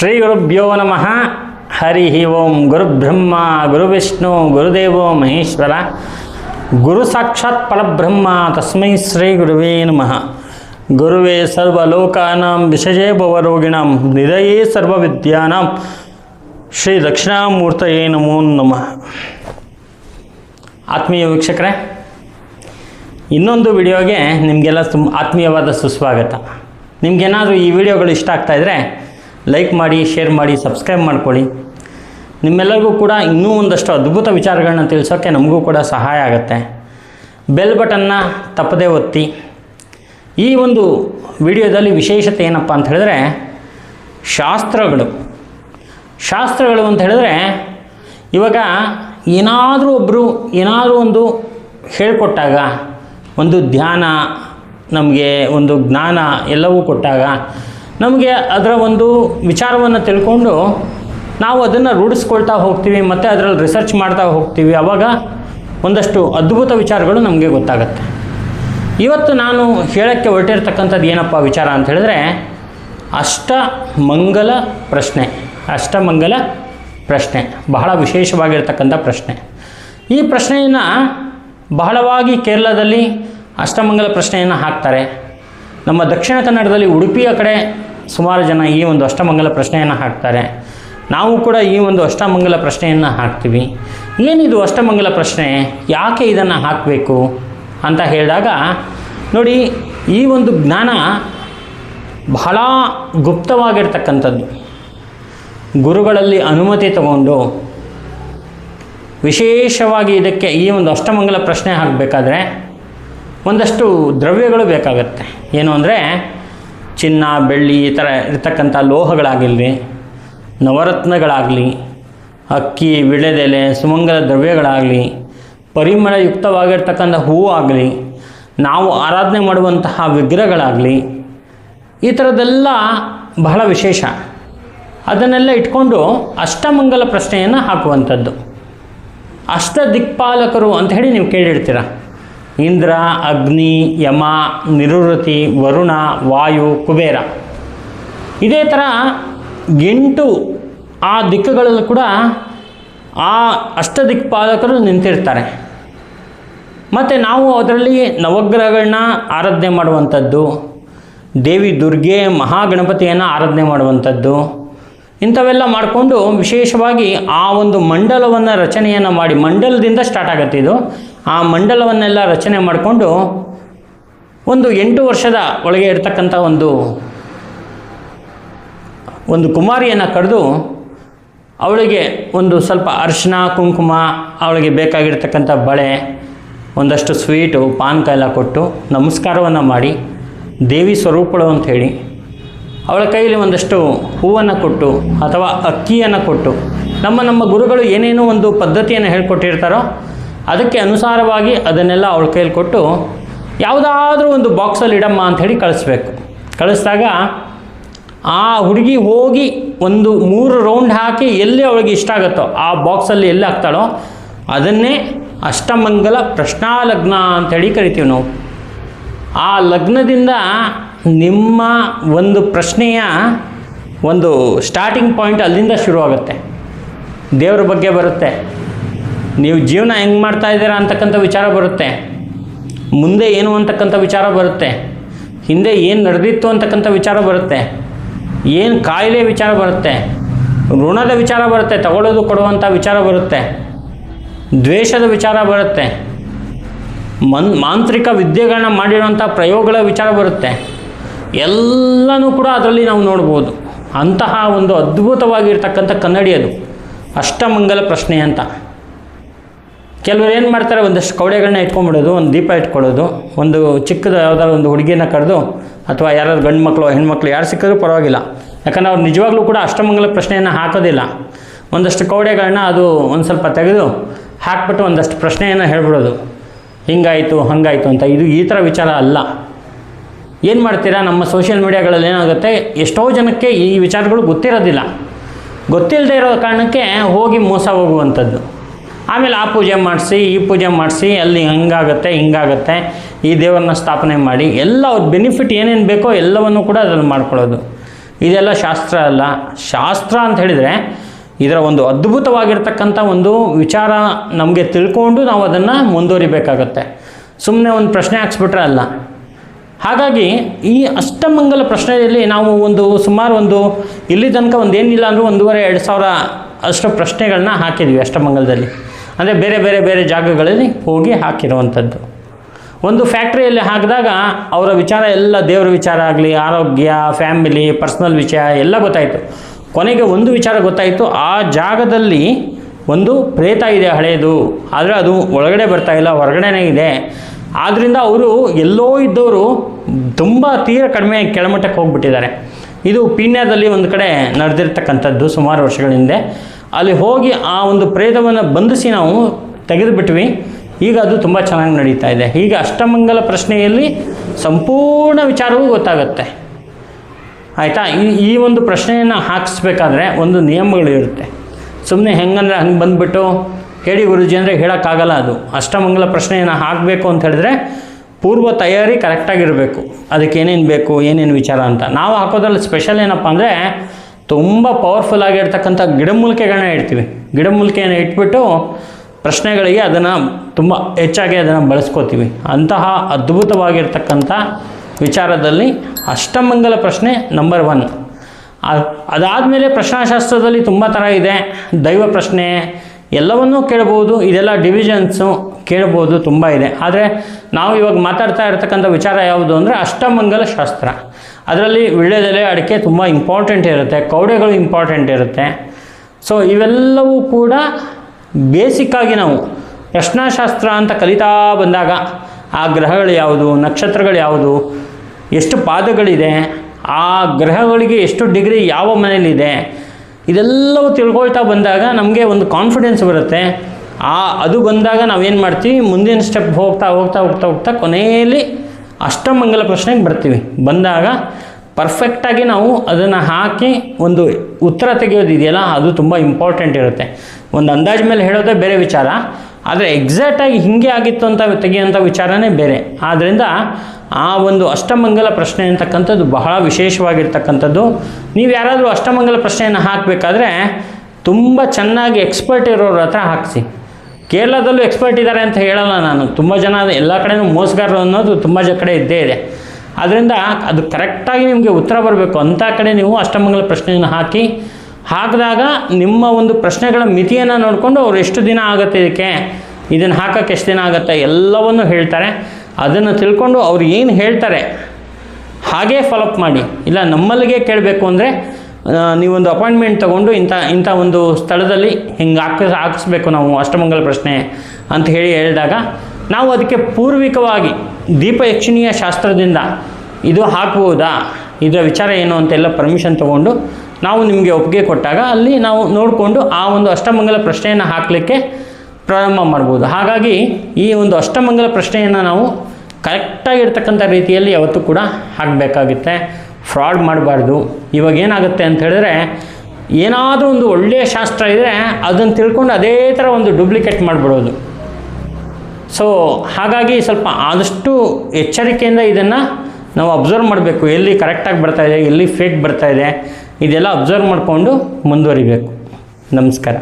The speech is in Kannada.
ಶ್ರೀ ಗುರುಭ್ಯೋ ನಮಃ. ಹರಿ ಓಂ. ಗುರುಬ್ರಹ್ಮ ಗುರುವಿಷ್ಣು ಗುರುದೇವೋ ಮಹೇಶ್ವರ. ಗುರು ಸಾಕ್ಷಾತ್ ಪರಬ್ರಹ್ಮ ತಸ್ಮೈ ಶ್ರೀ ಗುರುವೇ ನಮಃ. ಗುರುವೇ ಸರ್ವಲೋಕಾನಾಂ ವಿಷಜೇ ಭವರೋಗಿಣಾಂ. ನಿಧಯೇ ಸರ್ವವಿದ್ಯಾನಾಂ. ಶ್ರೀ ದಕ್ಷಿಣಾಮೂರ್ತಯೇ ನಮೋ ನಮಃ. ಆತ್ಮೀಯ ವೀಕ್ಷಕರೇ, ಇನ್ನೊಂದು ವಿಡಿಯೋಗೆ ನಿಮಗೆಲ್ಲ ತುಂಬ ಆತ್ಮೀಯವಾದ ಸುಸ್ವಾಗತ. ನಿಮಗೇನಾದರೂ ಈ ವಿಡಿಯೋಗಳು ಇಷ್ಟ ಆಗ್ತಾಯಿದ್ರೆ ಲೈಕ್ ಮಾಡಿ ಶೇರ್ ಮಾಡಿ ಸಬ್ಸ್ಕ್ರೈಬ್ ಮಾಡ್ಕೊಳ್ಳಿ. ನಿಮ್ಮೆಲ್ಲರಿಗೂ ಕೂಡ ಇನ್ನೂ ಒಂದಷ್ಟು ಅದ್ಭುತ ವಿಚಾರಗಳನ್ನ ತಿಳಿಸೋಕ್ಕೆ ನಮಗೂ ಕೂಡ ಸಹಾಯ ಆಗುತ್ತೆ. ಬೆಲ್ ಬಟನ್ನ ತಪ್ಪದೇ ಒತ್ತಿ. ಈ ಒಂದು ವಿಡಿಯೋದಲ್ಲಿ ವಿಶೇಷತೆ ಏನಪ್ಪ ಅಂತ ಹೇಳಿದ್ರೆ, ಶಾಸ್ತ್ರಗಳು. ಶಾಸ್ತ್ರಗಳು ಅಂತ ಹೇಳಿದ್ರೆ, ಇವಾಗ ಏನಾದರೂ ಒಬ್ಬರು ಏನಾದರೂ ಒಂದು ಹೇಳಿಕೊಟ್ಟಾಗ, ಒಂದು ಧ್ಯಾನ, ನಮಗೆ ಒಂದು ಜ್ಞಾನ ಎಲ್ಲವೂ ಕೊಟ್ಟಾಗ ನಮಗೆ ಅದರ ಒಂದು ವಿಚಾರವನ್ನು ತಿಳ್ಕೊಂಡು ನಾವು ಅದನ್ನು ರೂಢಿಸ್ಕೊಳ್ತಾ ಹೋಗ್ತೀವಿ, ಮತ್ತು ಅದರಲ್ಲಿ ರಿಸರ್ಚ್ ಮಾಡ್ತಾ ಹೋಗ್ತೀವಿ. ಅವಾಗ ಒಂದಷ್ಟು ಅದ್ಭುತ ವಿಚಾರಗಳು ನಮಗೆ ಗೊತ್ತಾಗುತ್ತೆ. ಇವತ್ತು ನಾನು ಹೇಳೋಕ್ಕೆ ಹೊರಟಿರ್ತಕ್ಕಂಥದ್ದು ಏನಪ್ಪ ವಿಚಾರ ಅಂತ ಹೇಳಿದ್ರೆ ಅಷ್ಟಮಂಗಲ ಪ್ರಶ್ನೆ ಅಷ್ಟಮಂಗಲ ಪ್ರಶ್ನೆ, ಬಹಳ ವಿಶೇಷವಾಗಿರ್ತಕ್ಕಂಥ ಪ್ರಶ್ನೆ. ಈ ಪ್ರಶ್ನೆಯನ್ನು ಬಹಳವಾಗಿ ಕೇರಳದಲ್ಲಿ ಅಷ್ಟಮಂಗಲ ಪ್ರಶ್ನೆಯನ್ನು ಹಾಕ್ತಾರೆ. ನಮ್ಮ ದಕ್ಷಿಣ ಕನ್ನಡದಲ್ಲಿ ಉಡುಪಿಯ ಕಡೆ ಸುಮಾರು ಜನ ಈ ಒಂದು ಅಷ್ಟಮಂಗಲ ಪ್ರಶ್ನೆಯನ್ನು ಹಾಕ್ತಾರೆ. ನಾವು ಕೂಡ ಈ ಒಂದು ಅಷ್ಟಮಂಗಲ ಪ್ರಶ್ನೆಯನ್ನು ಹಾಕ್ತೀವಿ. ಏನಿದು ಅಷ್ಟಮಂಗಲ ಪ್ರಶ್ನೆ? ಯಾಕೆ ಇದನ್ನು ಹಾಕಬೇಕು? ಅಂತ ಹೇಳಿದಾಗ, ನೋಡಿ, ಈ ಒಂದು ಜ್ಞಾನ ಬಹಳ ಗುಪ್ತವಾಗಿರ್ತಕ್ಕಂಥದ್ದು. ಗುರುಗಳಲ್ಲಿ ಅನುಮತಿ ತಗೊಂಡು ವಿಶೇಷವಾಗಿ ಇದಕ್ಕೆ ಈ ಒಂದು ಅಷ್ಟಮಂಗಲ ಪ್ರಶ್ನೆ ಹಾಕಬೇಕಾದ್ರೆ ಒಂದಷ್ಟು ದ್ರವ್ಯಗಳು ಬೇಕಾಗುತ್ತೆ. ಏನು ಅಂದರೆ ಚಿನ್ನ, ಬೆಳ್ಳಿ ಈ ಥರ ಇರ್ತಕ್ಕಂಥ ಲೋಹಗಳಾಗಿರಲಿ ನವರತ್ನಗಳಾಗಲಿ, ಅಕ್ಕಿ, ವಿಳೆದೆಲೆ, ಸುಮಂಗಲ ದ್ರವ್ಯಗಳಾಗಲಿ, ಪರಿಮಳಯುಕ್ತವಾಗಿರ್ತಕ್ಕಂಥ ಹೂವು ಆಗಲಿ, ನಾವು ಆರಾಧನೆ ಮಾಡುವಂತಹ ವಿಗ್ರಹಗಳಾಗಲಿ, ಈ ಥರದ್ದೆಲ್ಲ ಬಹಳ ವಿಶೇಷ. ಅದನ್ನೆಲ್ಲ ಇಟ್ಕೊಂಡು ಅಷ್ಟಮಂಗಲ ಪ್ರಶ್ನೆಯನ್ನು ಹಾಕುವಂಥದ್ದು. ಅಷ್ಟ ದಿಕ್ಪಾಲಕರು ಅಂತ ಹೇಳಿ ನೀವು ಕೇಳಿರ್ತೀರ. ಇಂದ್ರ, ಅಗ್ನಿ, ಯಮ, ನಿರುರತಿ, ವರುಣ, ವಾಯು, ಕುಬೇರ. ಇದೇ ಥರ ಎಂಟು ಆ ದಿಕ್ಕುಗಳಲ್ಲೂ ಕೂಡ ಆ ಅಷ್ಟ ದಿಕ್ಪಾಲಕರು ನಿಂತಿರ್ತಾರೆ. ಮತ್ತು ನಾವು ಅದರಲ್ಲಿ ನವಗ್ರಹಗಳನ್ನ ಆರಾಧನೆ ಮಾಡುವಂಥದ್ದು, ದೇವಿ ದುರ್ಗೆ, ಮಹಾಗಣಪತಿಯನ್ನು ಆರಾಧನೆ ಮಾಡುವಂಥದ್ದು, ಇಂಥವೆಲ್ಲ ಮಾಡಿಕೊಂಡು ವಿಶೇಷವಾಗಿ ಆ ಒಂದು ಮಂಡಲವನ್ನು ರಚನೆಯನ್ನು ಮಾಡಿ, ಮಂಡಲದಿಂದ ಸ್ಟಾರ್ಟ್ ಆಗುತ್ತೆ ಇದು. ಆ ಮಂಡಲವನ್ನೆಲ್ಲ ರಚನೆ ಮಾಡಿಕೊಂಡು ಒಂದು ಎಂಟು ವರ್ಷದ ಒಳಗೆ ಇರತಕ್ಕಂಥ ಒಂದು ಒಂದು ಕುಮಾರಿಯನ್ನು ಕರೆದು ಅವಳಿಗೆ ಒಂದು ಸ್ವಲ್ಪ ಅರಿಶಿನ ಕುಂಕುಮ, ಅವಳಿಗೆ ಬೇಕಾಗಿರ್ತಕ್ಕಂಥ ಬಳೆ, ಒಂದಷ್ಟು ಸ್ವೀಟು, ಪಾನಕ ಎಲ್ಲ ಕೊಟ್ಟು ನಮಸ್ಕಾರವನ್ನು ಮಾಡಿ, ದೇವಿ ಸ್ವರೂಪಳು ಅಂತ ಹೇಳಿ ಅವಳ ಕೈಯಲ್ಲಿ ಒಂದಷ್ಟು ಹೂವನ್ನು ಕೊಟ್ಟು ಅಥವಾ ಅಕ್ಕಿಯನ್ನು ಕೊಟ್ಟು ನಮ್ಮ ನಮ್ಮ ಗುರುಗಳು ಏನೇನೋ ಒಂದು ಪದ್ಧತಿಯನ್ನು ಹೇಳ್ಕೊಟ್ಟಿರ್ತಾರೋ ಅದಕ್ಕೆ ಅನುಸಾರವಾಗಿ ಅದನ್ನೆಲ್ಲ ಅವಳ ಕೈಯಲ್ಲಿ ಕೊಟ್ಟು ಯಾವುದಾದ್ರೂ ಒಂದು ಬಾಕ್ಸಲ್ಲಿ ಇಡಮ್ಮ ಅಂಥೇಳಿ ಕಳಿಸ್ಬೇಕು. ಕಳಿಸಿದಾಗ ಆ ಹುಡುಗಿ ಹೋಗಿ ಒಂದು ಮೂರು ರೌಂಡ್ ಹಾಕಿ ಎಲ್ಲಿ ಅವಳಿಗೆ ಇಷ್ಟ ಆಗುತ್ತೋ ಆ ಬಾಕ್ಸಲ್ಲಿ ಎಲ್ಲಿ ಹಾಕ್ತಾಳೋ ಅದನ್ನೇ ಅಷ್ಟಮಂಗಲ ಪ್ರಶ್ನಾಲಗ್ನ ಅಂಥೇಳಿ ಕರಿತೀವಿ ನಾವು. ಆ ಲಗ್ನದಿಂದ ನಿಮ್ಮ ಒಂದು ಪ್ರಶ್ನೆಯ ಒಂದು ಸ್ಟಾರ್ಟಿಂಗ್ ಪಾಯಿಂಟ್ ಅಲ್ಲಿಂದ ಶುರುವಾಗುತ್ತೆ. ದೇವ್ರ ಬಗ್ಗೆ ಬರುತ್ತೆ. ನೀವು ಜೀವನ ಹೆಂಗೆ ಮಾಡ್ತಾ ಇದ್ದೀರಾ ಅಂತಕ್ಕಂಥ ವಿಚಾರ ಬರುತ್ತೆ. ಮುಂದೆ ಏನು ಅಂತಕ್ಕಂಥ ವಿಚಾರ ಬರುತ್ತೆ. ಹಿಂದೆ ಏನು ನಡೆದಿತ್ತು ಅಂತಕ್ಕಂಥ ವಿಚಾರ ಬರುತ್ತೆ. ಏನು ಕಾಯಿಲೆ ವಿಚಾರ ಬರುತ್ತೆ. ಋಣದ ವಿಚಾರ ಬರುತ್ತೆ, ತಗೊಳ್ಳೋದು ಕೊಡುವಂಥ ವಿಚಾರ ಬರುತ್ತೆ. ದ್ವೇಷದ ವಿಚಾರ ಬರುತ್ತೆ. ಮನ್, ಮಾಂತ್ರಿಕ ವಿದ್ಯೆಗಳನ್ನ ಮಾಡಿರುವಂಥ ಪ್ರಯೋಗಗಳ ವಿಚಾರ ಬರುತ್ತೆ. ಎಲ್ಲನೂ ಕೂಡ ಅದರಲ್ಲಿ ನಾವು ನೋಡ್ಬೋದು. ಅಂತಹ ಒಂದು ಅದ್ಭುತವಾಗಿರ್ತಕ್ಕಂಥ ಕನ್ನಡಿ ಅದು ಅಷ್ಟಮಂಗಲ ಪ್ರಶ್ನೆ ಅಂತ. ಕೆಲವರು ಏನು ಮಾಡ್ತಾರೆ, ಒಂದಷ್ಟು ಕೌಡೆಗಳನ್ನ ಇಟ್ಕೊಂಡ್ಬಿಡೋದು, ಒಂದು ದೀಪ ಇಟ್ಕೊಳ್ಳೋದು, ಒಂದು ಚಿಕ್ಕದ ಯಾವುದಾದ್ರು ಒಂದು ಹುಡುಗಿನ ಕರೆದು ಅಥವಾ ಯಾರಾದ್ರು ಗಂಡು ಮಕ್ಕಳು ಹೆಣ್ಮಕ್ಳು, ಯಾರು ಸಿಕ್ಕಿದ್ರೂ ಪರವಾಗಿಲ್ಲ. ಯಾಕಂದ್ರೆ ಅವ್ರು ನಿಜವಾಗ್ಲೂ ಕೂಡ ಅಷ್ಟಮಂಗಲ ಪ್ರಶ್ನೆಯನ್ನು ಹಾಕೋದಿಲ್ಲ. ಒಂದಷ್ಟು ಕೌಡೆಗಳನ್ನ ಅದು ಒಂದು ಸ್ವಲ್ಪ ತೆಗೆದು ಹಾಕ್ಬಿಟ್ಟು ಒಂದಷ್ಟು ಪ್ರಶ್ನೆಯನ್ನು ಹೇಳ್ಬಿಡೋದು. ಹಿಂಗಾಯಿತು, ಹಂಗಾಯಿತು ಅಂತ. ಇದು ಈ ಥರ ವಿಚಾರ ಅಲ್ಲ. ಏನು ಮಾಡ್ತೀರಾ? ನಮ್ಮ ಸೋಷಿಯಲ್ ಮೀಡಿಯಾಗಳಲ್ಲಿ ಏನಾಗುತ್ತೆ, ಎಷ್ಟೋ ಜನಕ್ಕೆ ಈ ವಿಚಾರಗಳು ಗೊತ್ತಿರೋದಿಲ್ಲ. ಗೊತ್ತಿಲ್ಲದೆ ಇರೋ ಕಾರಣಕ್ಕೆ ಹೋಗಿ ಮೋಸ ಹೋಗುವಂಥದ್ದು. ಆಮೇಲೆ ಆ ಪೂಜೆ ಮಾಡಿಸಿ, ಈ ಪೂಜೆ ಮಾಡಿಸಿ, ಅಲ್ಲಿ ಹಂಗಾಗುತ್ತೆ, ಹಿಂಗಾಗುತ್ತೆ, ಈ ದೇವರನ್ನ ಸ್ಥಾಪನೆ ಮಾಡಿ ಎಲ್ಲ ಅವ್ರ ಬೆನಿಫಿಟ್ ಏನೇನು ಬೇಕೋ ಎಲ್ಲವನ್ನು ಕೂಡ ಅದರಲ್ಲಿ ಮಾಡ್ಕೊಳ್ಳೋದು. ಇದೆಲ್ಲ ಶಾಸ್ತ್ರ ಅಲ್ಲ. ಶಾಸ್ತ್ರ ಅಂತ ಹೇಳಿದರೆ ಇದರ ಒಂದು ಅದ್ಭುತವಾಗಿರ್ತಕ್ಕಂಥ ಒಂದು ವಿಚಾರ ನಮಗೆ ತಿಳ್ಕೊಂಡು ನಾವು ಅದನ್ನು ಮುಂದುವರಿಬೇಕಾಗತ್ತೆ. ಸುಮ್ಮನೆ ಒಂದು ಪ್ರಶ್ನೆ ಹಾಕ್ಸ್ಬಿಟ್ರೆ ಅಲ್ಲ. ಹಾಗಾಗಿ ಈ ಅಷ್ಟಮಂಗಲ ಪ್ರಶ್ನೆಯಲ್ಲಿ ನಾವು ಒಂದು ಸುಮಾರು ಒಂದು ಇಲ್ಲಿ ತನಕ ಒಂದು ಏನಿಲ್ಲ ಅಂದರೂ ಒಂದೂವರೆ, ಎರಡು ಸಾವಿರ ಅಷ್ಟು ಪ್ರಶ್ನೆಗಳನ್ನ ಹಾಕಿದ್ವಿ ಅಷ್ಟಮಂಗಲದಲ್ಲಿ. ಅಂದರೆ ಬೇರೆ ಬೇರೆ ಬೇರೆ ಜಾಗಗಳಲ್ಲಿ ಹೋಗಿ ಹಾಕಿರುವಂಥದ್ದು. ಒಂದು ಫ್ಯಾಕ್ಟ್ರಿಯಲ್ಲಿ ಹಾಕಿದಾಗ ಅವರ ವಿಚಾರ ಎಲ್ಲ ದೇವರ ವಿಚಾರ ಆಗಲಿ, ಆರೋಗ್ಯ, ಫ್ಯಾಮಿಲಿ, ಪರ್ಸ್ನಲ್ ವಿಷಯ ಎಲ್ಲ ಗೊತ್ತಾಯಿತು. ಕೊನೆಗೆ ಒಂದು ವಿಚಾರ ಗೊತ್ತಾಯಿತು, ಆ ಜಾಗದಲ್ಲಿ ಒಂದು ಪ್ರೇತ ಇದೆ ಹಳೆಯದು ಆದರೆ ಅದು ಒಳಗಡೆ ಬರ್ತಾ ಇಲ್ಲ, ಹೊರಗಡೆನೇ ಇದೆ. ಆದ್ದರಿಂದ ಅವರು ಎಲ್ಲೋ ಇದ್ದವರು ತುಂಬ ತೀರ ಕಡಿಮೆ ಕೆಳಮಟ್ಟಕ್ಕೆ ಹೋಗ್ಬಿಟ್ಟಿದ್ದಾರೆ. ಇದು ಪೀಣ್ಯದಲ್ಲಿ ಒಂದು ಕಡೆ ನಡೆದಿರ್ತಕ್ಕಂಥದ್ದು ಸುಮಾರು ವರ್ಷಗಳ ಹಿಂದೆ. ಅಲ್ಲಿ ಹೋಗಿ ಆ ಒಂದು ಪ್ರೇತವನ್ನು ಬಂಧಿಸಿ ನಾವು ತೆಗೆದುಬಿಟ್ವಿ. ಈಗ ಅದು ತುಂಬ ಚೆನ್ನಾಗಿ ನಡೀತಾ ಇದೆ. ಹೀಗೆ ಅಷ್ಟಮಂಗಲ ಪ್ರಶ್ನೆಯಲ್ಲಿ ಸಂಪೂರ್ಣ ವಿಚಾರವೂ ಗೊತ್ತಾಗುತ್ತೆ. ಆಯಿತಾ? ಈ ಈ ಒಂದು ಪ್ರಶ್ನೆಯನ್ನು ಹಾಕಿಸ್ಬೇಕಾದ್ರೆ ಒಂದು ನಿಯಮಗಳಿರುತ್ತೆ ಸುಮ್ಮನೆ ಹೆಂಗಂದ್ರೆ ಹಂಗೆ ಬಂದುಬಿಟ್ಟು, ಹೇಳಿ ಗುರುಜಿ, ಅಂದರೆ ಹೇಳೋಕ್ಕಾಗಲ್ಲ ಅದು. ಅಷ್ಟಮಂಗಲ ಪ್ರಶ್ನೆಯನ್ನು ಹಾಕಬೇಕು ಅಂತ ಹೇಳಿದ್ರೆ ಪೂರ್ವ ತಯಾರಿ ಕರೆಕ್ಟಾಗಿರಬೇಕು ಅದಕ್ಕೆ ಏನೇನು ಬೇಕು, ಏನೇನು ವಿಚಾರ ಅಂತ. ನಾವು ಹಾಕೋದ್ರಲ್ಲಿ ಸ್ಪೆಷಲ್ ಏನಪ್ಪ ಅಂದರೆ ತುಂಬ ಪವರ್ಫುಲ್ ಆಗಿರ್ತಕ್ಕಂಥ ಗಿಡಮೂಲಿಕೆಗಳನ್ನ ಇಡ್ತೀವಿ. ಗಿಡಮೂಲಿಕೆಯನ್ನು ಇಟ್ಬಿಟ್ಟು ಪ್ರಶ್ನೆಗಳಿಗೆ ಅದನ್ನು ತುಂಬ ಹೆಚ್ಚಾಗಿ ಅದನ್ನು ಬಳಸ್ಕೋತೀವಿ. ಅಂತಹ ಅದ್ಭುತವಾಗಿರ್ತಕ್ಕಂಥ ವಿಚಾರದಲ್ಲಿ ಅಷ್ಟಮಂಗಲ ಪ್ರಶ್ನೆ ನಂಬರ್ ಒನ್ ಅದಾದಮೇಲೆ ಪ್ರಶ್ನಾಶಾಸ್ತ್ರದಲ್ಲಿ ತುಂಬ ಥರ ಇದೆ. ದೈವ ಪ್ರಶ್ನೆ, ಎಲ್ಲವನ್ನೂ ಕೇಳ್ಬೋದು. ಇದೆಲ್ಲ ಡಿವಿಷನ್ಸು ಕೇಳ್ಬೋದು, ತುಂಬ ಇದೆ. ಆದರೆ ನಾವು ಇವಾಗ ಮಾತಾಡ್ತಾ ಇರ್ತಕ್ಕಂಥ ವಿಚಾರ ಯಾವುದು ಅಂದರೆ ಅಷ್ಟಮಂಗಲ ಶಾಸ್ತ್ರ. ಅದರಲ್ಲಿ ವಿಳ್ಯದೆಲೆ, ಅಡಿಕೆ ತುಂಬ ಇಂಪಾರ್ಟೆಂಟ್ ಇರುತ್ತೆ, ಕೌಡೆಗಳು ಇಂಪಾರ್ಟೆಂಟ್ ಇರುತ್ತೆ. ಸೊ ಇವೆಲ್ಲವೂ ಕೂಡ ಬೇಸಿಕ್ಕಾಗಿ ನಾವು ಪ್ರಶ್ನಾಶಾಸ್ತ್ರ ಅಂತ ಕಲಿತಾ ಬಂದಾಗ ಆ ಗ್ರಹಗಳು ಯಾವುದು, ನಕ್ಷತ್ರಗಳು ಯಾವುದು, ಎಷ್ಟು ಪಾದಗಳಿದೆ, ಆ ಗ್ರಹಗಳಿಗೆ ಎಷ್ಟು ಡಿಗ್ರಿ ಯಾವ ಮನೇಲಿದೆ ಇದೆಲ್ಲವೂ ತಿಳ್ಕೊಳ್ತಾ ಬಂದಾಗ ನಮಗೆ ಒಂದು ಕಾನ್ಫಿಡೆನ್ಸ್ ಬರುತ್ತೆ. ಆ, ಅದು ಬಂದಾಗ ನಾವೇನು ಮಾಡ್ತೀವಿ, ಮುಂದಿನ ಸ್ಟೆಪ್ ಹೋಗ್ತಾ ಹೋಗ್ತಾ ಹೋಗ್ತಾ ಹೋಗ್ತಾ ಕೊನೆಯಲ್ಲಿ ಅಷ್ಟಮಂಗಲ ಪ್ರಶ್ನೆಗೆ ಬರ್ತೀವಿ. ಬಂದಾಗ ಪರ್ಫೆಕ್ಟಾಗಿ ನಾವು ಅದನ್ನು ಹಾಕಿ ಒಂದು ಉತ್ತರ ತೆಗೆಯೋದಿದೆಯಲ್ಲ ಅದು ತುಂಬ ಇಂಪಾರ್ಟೆಂಟ್ ಇರುತ್ತೆ. ಒಂದು ಅಂದಾಜು ಮೇಲೆ ಹೇಳೋದೇ ಬೇರೆ ವಿಚಾರ. ಆದರೆ ಎಕ್ಸಾಕ್ಟಾಗಿ ಹಿಂಗೆ ಆಗಿತ್ತು ಅಂತ ತೆಗೆಯುವಂಥ ವಿಚಾರನೇ ಬೇರೆ. ಆದ್ದರಿಂದ ಆ ಒಂದು ಅಷ್ಟಮಂಗಲ ಪ್ರಶ್ನೆ ಅಂತಕ್ಕಂಥದ್ದು ಬಹಳ ವಿಶೇಷವಾಗಿರ್ತಕ್ಕಂಥದ್ದು. ನೀವು ಯಾರಾದರೂ ಅಷ್ಟಮಂಗಲ ಪ್ರಶ್ನೆಯನ್ನು ಹಾಕಬೇಕಾದ್ರೆ ತುಂಬ ಚೆನ್ನಾಗಿ ಎಕ್ಸ್ಪರ್ಟ್ ಇರೋರ ಹತ್ರ ಹಾಕಿಸಿ. ಕೇರಳದಲ್ಲೂ ಎಕ್ಸ್ಪರ್ಟ್ ಇದ್ದಾರೆ ಅಂತ ಹೇಳಲ್ಲ ನಾನು. ತುಂಬ ಜನ ಎಲ್ಲ ಕಡೆಯೂ ಮೋಸಗಾರರು ಅನ್ನೋದು ತುಂಬ ಜ ಕಡೆ ಇದ್ದೇ ಇದೆ. ಆದ್ದರಿಂದ ಅದು ಕರೆಕ್ಟಾಗಿ ನಿಮಗೆ ಉತ್ತರ ಬರಬೇಕು. ಅಂಥ ಕಡೆ ನೀವು ಅಷ್ಟಮಂಗಲ ಪ್ರಶ್ನೆಯನ್ನು ಹಾಕಿ, ಹಾಕಿದಾಗ ನಿಮ್ಮ ಒಂದು ಪ್ರಶ್ನೆಗಳ ಮಿತಿಯನ್ನು ನೋಡಿಕೊಂಡು ಅವ್ರು ಎಷ್ಟು ದಿನ ಆಗುತ್ತೆ ಇದಕ್ಕೆ? ಇದನ್ನು ಹಾಕೋಕ್ಕೆ ಎಷ್ಟು ದಿನ ಆಗುತ್ತೆ? ಎಲ್ಲವನ್ನು ಹೇಳ್ತಾರೆ. ಅದನ್ನು ತಿಳ್ಕೊಂಡು ಅವ್ರು ಏನು ಹೇಳ್ತಾರೆ? ಹಾಗೇ ಫಾಲೋಅಪ್ ಮಾಡಿ. ಇಲ್ಲ, ನಮ್ಮಲ್ಲಿಗೆ ಕೇಳಬೇಕು ಅಂದರೆ ನೀವೊಂದು ಅಪಾಯಿಂಟ್ಮೆಂಟ್ ತೊಗೊಂಡು ಇಂಥ ಇಂಥ ಒಂದು ಸ್ಥಳದಲ್ಲಿ ಹಿಂಗೆ ಹಾಕ, ಹಾಕಿಸ್ಬೇಕು ನಾವು ಅಷ್ಟಮಂಗಲ ಪ್ರಶ್ನೆ ಅಂತ ಹೇಳಿ ಹೇಳಿದಾಗ, ನಾವು ಅದಕ್ಕೆ ಪೂರ್ವಿಕವಾಗಿ ದೀಪ ಯಕ್ಷಿಣಿಯ ಶಾಸ್ತ್ರದಿಂದ ಇದು ಹಾಕ್ಬೋದಾ? ಇದರ ವಿಚಾರ ಏನು ಅಂತೆಲ್ಲ ಪರ್ಮಿಷನ್ ತೊಗೊಂಡು ನಾವು ನಿಮಗೆ ಒಪ್ಪಿಗೆ ಕೊಟ್ಟಾಗ ಅಲ್ಲಿ ನಾವು ನೋಡಿಕೊಂಡು ಆ ಒಂದು ಅಷ್ಟಮಂಗಲ ಪ್ರಶ್ನೆಯನ್ನು ಹಾಕಲಿಕ್ಕೆ ಪ್ರಾರಂಭ ಮಾಡ್ಬೋದು. ಹಾಗಾಗಿ ಈ ಒಂದು ಅಷ್ಟಮಂಗಲ ಪ್ರಶ್ನೆಯನ್ನು ನಾವು ಕರೆಕ್ಟಾಗಿರ್ತಕ್ಕಂಥ ರೀತಿಯಲ್ಲಿ ಯಾವತ್ತೂ ಕೂಡ ಹಾಕಬೇಕಾಗುತ್ತೆ. ಫ್ರಾಡ್ ಮಾಡಬಾರ್ದು. ಇವಾಗ ಏನಾಗುತ್ತೆ ಅಂತ ಹೇಳಿದ್ರೆ, ಏನಾದರೂ ಒಂದು ಒಳ್ಳೆಯ ಶಾಸ್ತ್ರ ಇದ್ದರೆ ಅದನ್ನು ತಿಳ್ಕೊಂಡು ಅದೇ ಥರ ಒಂದು ಡೂಪ್ಲಿಕೇಟ್ ಮಾಡಿಬಿಡೋದು. ಸೊ ಹಾಗಾಗಿ ಸ್ವಲ್ಪ ಆದಷ್ಟು ಎಚ್ಚರಿಕೆಯಿಂದ ಇದನ್ನು ನಾವು ಅಬ್ಸರ್ವ್ ಮಾಡಬೇಕು. ಎಲ್ಲಿ ಕರೆಕ್ಟಾಗಿ ಬರ್ತಾ ಇದೆ, ಎಲ್ಲಿ ಫೇಕ್ ಇದೆ, ಇದೆಲ್ಲ ಅಬ್ಸರ್ವ್ ಮಾಡಿಕೊಂಡು ಮುಂದುವರಿಬೇಕು. ನಮಸ್ಕಾರ.